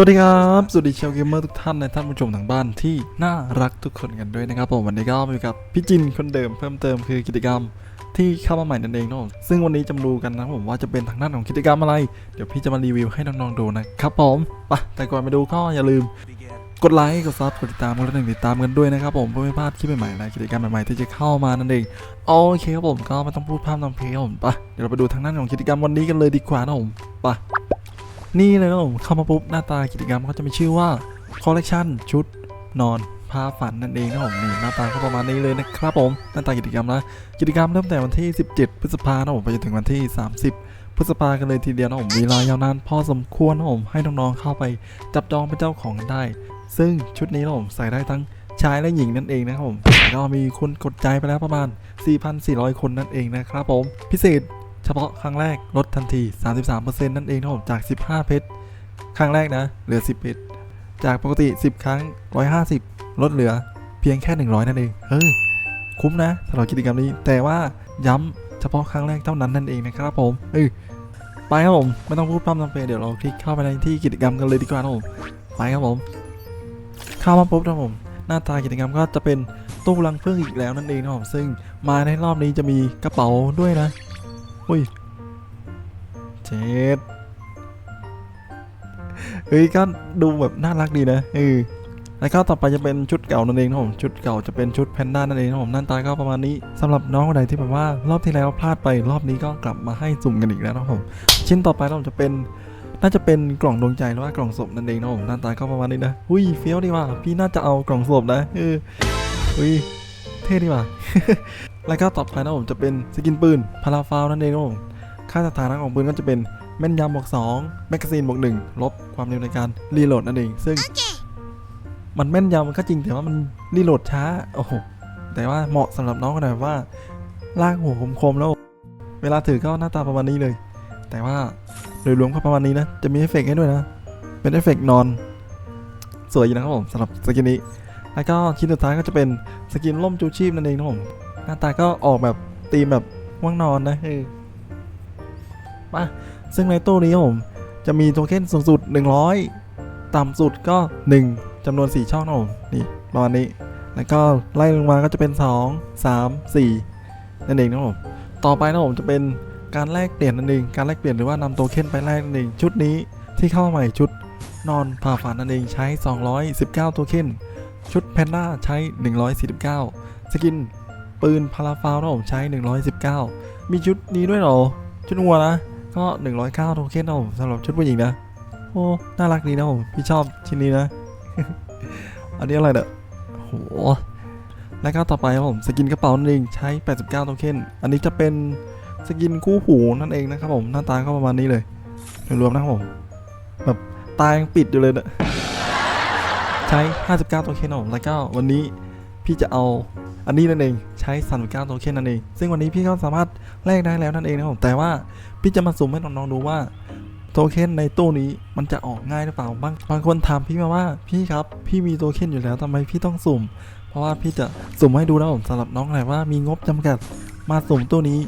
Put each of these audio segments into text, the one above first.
สวัสดีครับ สวัสดีชาวเกมเมอร์ทุกท่านและท่านผู้ชมทางบ้านที่น่ารักทุกคนกันด้วยนะครับผมวันนี้ก็มาอยู่กับพี่จินคนเดิมเพิ่มเติมคือกิจกรรมที่เข้ามาใหม่นั่นเองเนาะซึ่งวันนี้จะมาดูกันนะผมว่าจะเป็นทางด้านของกิจกรรมอะไร เดี๋ยวพี่จะมารีวิวให้น้องๆดูนะครับผมไปแต่ก่อนไปดูก็อย่าลืม กดไลค์กดซับกดติดตามกดกระดิ่งติดตามกันด้วยนะครับผมเพื่อไม่พลาดคลิปใหม่ๆและกิจกรรมใหม่ๆที่จะเข้ามานั่นเองโอเคครับผมก็ไม่ต้องพูดพร่ำทำเพลงผมไปเดี๋ยวเราไปดูทางด้านของกิจกรรมวันนี้กันเลยดีกว่านะผมไป นี่เลยนะผมเข้ามาปุ๊บหน้าตากิจกรรมก็จะมีชื่อว่า collection ชุดนอนผ้าฝันนั่นเองนะผมนี่หน้าตาก็ประมาณนี้เลยนะครับผมหน้าตากิจกรรมนะกิจกรรมเริ่มแต่วันที่ 17 พฤษภาคมนะผมไปจนถึงวันที่ 30 พฤษภากันเลยทีเดียวนะผมเวลายาวนานพอสมควรนะผมให้น้องๆเข้าไปจับจองเป็นเจ้าของกันได้ ซึ่งชุดนี้นะผมใส่ได้ทั้งชายและหญิงนั่นเองนะครับผมก็มีคนกดใจไปแล้วประมาณ 4,400 คนนั่นเองนะครับผมพิเศษ เฉพาะครั้งแรกลดทันที 33%นั่นเองนะผมจาก 15 เพชรครั้งแรกนะ เหลือ 10เพชรจากปกติ 10 ครั้ง 150 ลดเหลือเพียงแค่ 100 นั่นเองเออคุ้มนะสำหรับกิจกรรมนี้ แต่ว่าย้ำเฉพาะครั้งแรกเท่านั้นนั่นเองนะครับผมเออไปครับผม ไม่ต้องพูดพร่ำทำเพลงเดี๋ยวเราคลิกเข้าไปในที่กิจกรรมกันเลยดีกว่านะผมไปครับผม เข้ามาปุ๊บนะผม หน้าตากิจกรรมก็จะเป็นตู้รังผึ้งอีกแล้วนั่นเองนะผมซึ่งมาในรอบนี้จะมีกระเป๋าด้วยนะ อุ้ยเจ็ดเฮ้ยก็ดูแบบน่ารักดีนะเออแล้วก็ต่อไปจะเป็นชุดเก่านั่นเองนะผมชุดเก่าจะเป็นชุดแพนด้านั่นเองนะผมหน้าตาก็ประมาณนี้สำหรับน้องคนใดที่แบบว่ารอบที่แล้วพลาดไปรอบนี้ก็กลับมาให้สุ่มกันอีกแล้วนะผมชิ้นต่อไปเราจะเป็นน่าจะเป็นกล่องดวงใจหรือว่ากล่องศพนั่นเองนะผมหน้าตาก็ประมาณนี้นะอุ้ยเฟี้ยวดีว่ะพี่น่าจะเอากล่องศพนะเอออุ้ยเท่ดีว่ะ แล้วก็ต่อไปนะผมจะเป็นสกินปืนพาราฟาวนั่นเองนะผมค่าสถานะของปืนก็จะเป็นแม่นยำบวก2แมกกาซีนบวก1ลบความเร็วในการรีโหลดนั่นเอง ซึ่ง มันแม่นยำมันก็จริงแต่ว่ามันรีโหลดช้าโอ้โหแต่ว่าเหมาะสำหรับน้องคนไหนว่าลากหัวคมๆแล้ว เวลาถือก็หน้าตาประมาณนี้เลย แต่ว่าโดยรวมก็ประมาณนี้นะ จะมีเอฟเฟกต์ให้ด้วยนะ เป็นเอฟเฟกต์นอน สวยอยู่นะครับผมสำหรับสกินนี้ แล้วก็ชิ้นสุดท้ายก็จะเป็นสกินล่มจูชีพนั่นเองนะผม น้าตาก็ออกแบบตีมแบบว่างนอนนะเออมาซึ่งในตู้นี้ผมจะมีโทเค็นสูงสุด 100 ต่ำสุดก็ 1จำนวน 4 ช่องนะผมนี่ประมาณนี้ แล้วก็ไล่ลงมาก็จะเป็น 2 3 4 นั่นเองนะผมต่อไปนะผมจะเป็นการแลกเปลี่ยนนั่นเอง การแลกเปลี่ยนหรือว่านำโทเค็นไปแลกนั่นเองชุดนี้ที่เข้ามาใหม่ชุดนอนผ่าฝันนั่นเองใช้ 219 โทเค็นชุดแพนด้าใช้ 149 สกิน ปืนพาราฟาวนะผมใช้ 119 มีชุดนี้ด้วยเหรอ ชุดวัวนะ ก็ 109โทเค็นนะผมสำหรับชุดผู้หญิงนะ โอ้ น่ารักดีนะผม พี่ชอบชิ้นนี้นะ อันนี้อะไรเนี่ยโห แล้วก็ต่อไปครับผมสกินกระเป๋านั่นเองใช้ 89โทเค็น อันนี้จะเป็นสกินคู่หูนั่นเองนะครับผมหน้าตาก็ประมาณนี้เลยรวมนะครับผม แบบตายังปิดอยู่เลยนะใช้ 59 ตัวเคนผมแล้วก็วันนี้พี่จะเอาอันนี้นั่นเอง ช้39ตัวเค็นนั่นเอง ซึ่งวันนี้พี่ก็สามารถแลกได้แล้วนั่นเองนะครับผมแต่ว่าพี่จะมาสุ่มให้น้องๆดูว่าโทเค็นในตู้นี้มันจะออกง่ายหรือเปล่าบางบางคนถามพี่มาว่าพี่ครับพี่มีโทเค็นอยู่แล้วทำไมพี่ต้องสุ่ม เพราะว่าพี่จะสุ่มให้ดูนะผมสำหรับน้องไหนว่ามีงบจำกัดมาสุ่มตู้นี้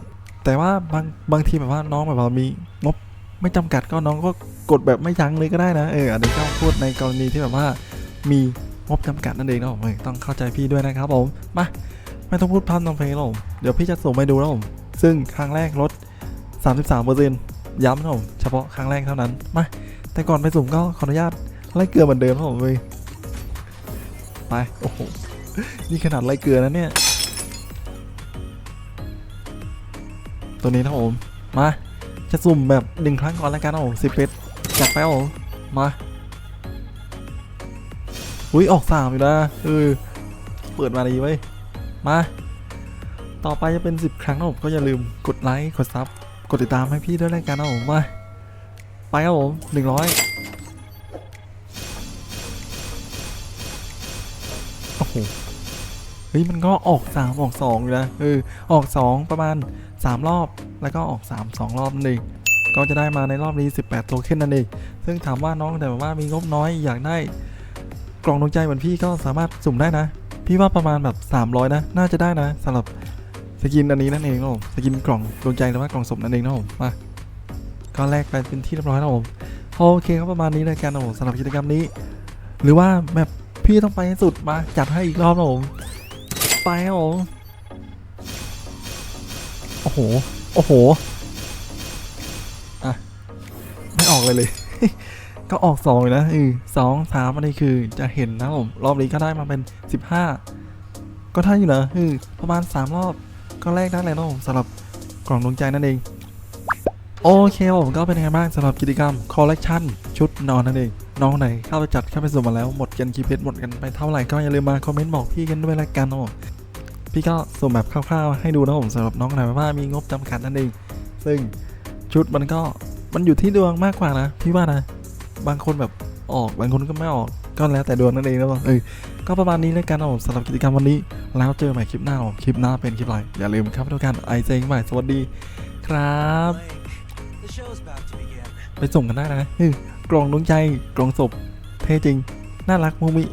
แต่ว่าบางบางทีแบบว่าน้องแบบว่ามีงบไม่จำกัดก็น้องก็กดแบบไม่ยั้งเลยก็ได้นะเอออันนี้ก็พูดในกรณีที่แบบว่ามีงบจำกัดนั่นเองนะผมต้องเข้าใจพี่ด้วยนะครับผมมา ไม่ต้องพูดพร่ำทำเพลงหรอกเดี๋ยวพี่จะส่งไปดูนะผมซึ่งครั้งแรกลด 33%ย้ำนะผมเฉพาะครั้งแรกเท่านั้นมาแต่ก่อนไปสุ่มก็ขออนุญาตไล่เกลือเหมือนเดิมนะผมเลยไปโอ้โหนี่ขนาดไล่เกลือนะเนี่ย ตัวนี้นะผมมาจะสุ่มแบบหนึ่งครั้งก่อนแล้วกันนะผมสิบเพชรจัดไปผมมาอุ้ยออกสามอยู่นะเออเปิดมาดีไว้ มา ต่อไปจะเป็น 10 ครั้งนะผมก็อย่าลืมกดไลค์กดซับกดติดตามให้พี่ด้วยรายการนะผมมาไปครับผม100โอ้โหเฮ้ยมันก็ออก3ออก2อยู่นะเออออก2ประมาณ3รอบแล้วก็ออก3 2รอบนั่นเองก็จะได้มาในรอบนี้ 18 โทเค็นนั่นเอง ซึ่งถามว่าน้องแต่ว่ามีงบน้อยอยากได้กล่องดวงใจเหมือนพี่ก็สามารถสุ่มได้นะ พี่ว่าประมาณแบบ 300 นะ น่าจะได้นะสำหรับสกินอันนี้นั่นเองนะผมสกินกล่องดวงใจหรือว่ากล่องสมนั่นเองนะผมมาก็แลกไปเป็นที่เรียบร้อยแล้วผมโอเคครับประมาณนี้เลยกันนะผมสำหรับกิจกรรมนี้ หรือว่าแบบพี่ต้องไปให้สุดมาจัดให้อีกรอบนะผมไปครับผมโอ้โหโอ้โหอะไม่ออกเลยเลย ก็ออกสองนะเออสองสามอันนี้คือจะเห็นนะครับผมรอบนี้ก็ได้มาเป็นสิบห้าก็ได้อยู่นะเออประมาณสามรอบก็แลกได้เลยนะผมสำหรับกล่องดวงใจนั่นเอง โอเคครับผมก็เป็นยังไงบ้างสำหรับกิจกรรมคอลเล t ชันชุดนอนนั่นเองน้องไหนเข้าไปจัดเข้าไปสุ่มมาแล้วหมดกันกี่เพชรหมดกันไปเท่าไหร่ก็อย่าลืมมาคอมเมนต์บอกพี่กันด้วยละกันนะผมพี่ก็สุ่มแบบคร่าวๆให้ดูนะผมสำหรับน้องไหนว่ามีงบจำกัดนั่นเอง ซึ่งชุดมันก็มันอยู่ที่ดวงมากกว่านะพี่ว่านะ บางคนแบบออก บางคนก็ไม่ออก ก็แล้วแต่ดวงนั่นเองนะผมเออก็ประมาณนี้แล้วกันนะผมสำหรับกิจกรรมวันนี้ แล้วเจอใหม่คลิปหน้าผมคลิปหน้าเป็นคลิปอะไรอย่าลืมครับทุกท่านไอเซงใหม่สวัสดีครับไปส่งกันได้นะกล่องดวงใจกล่องศพเท่จริง น่ารักมุมิ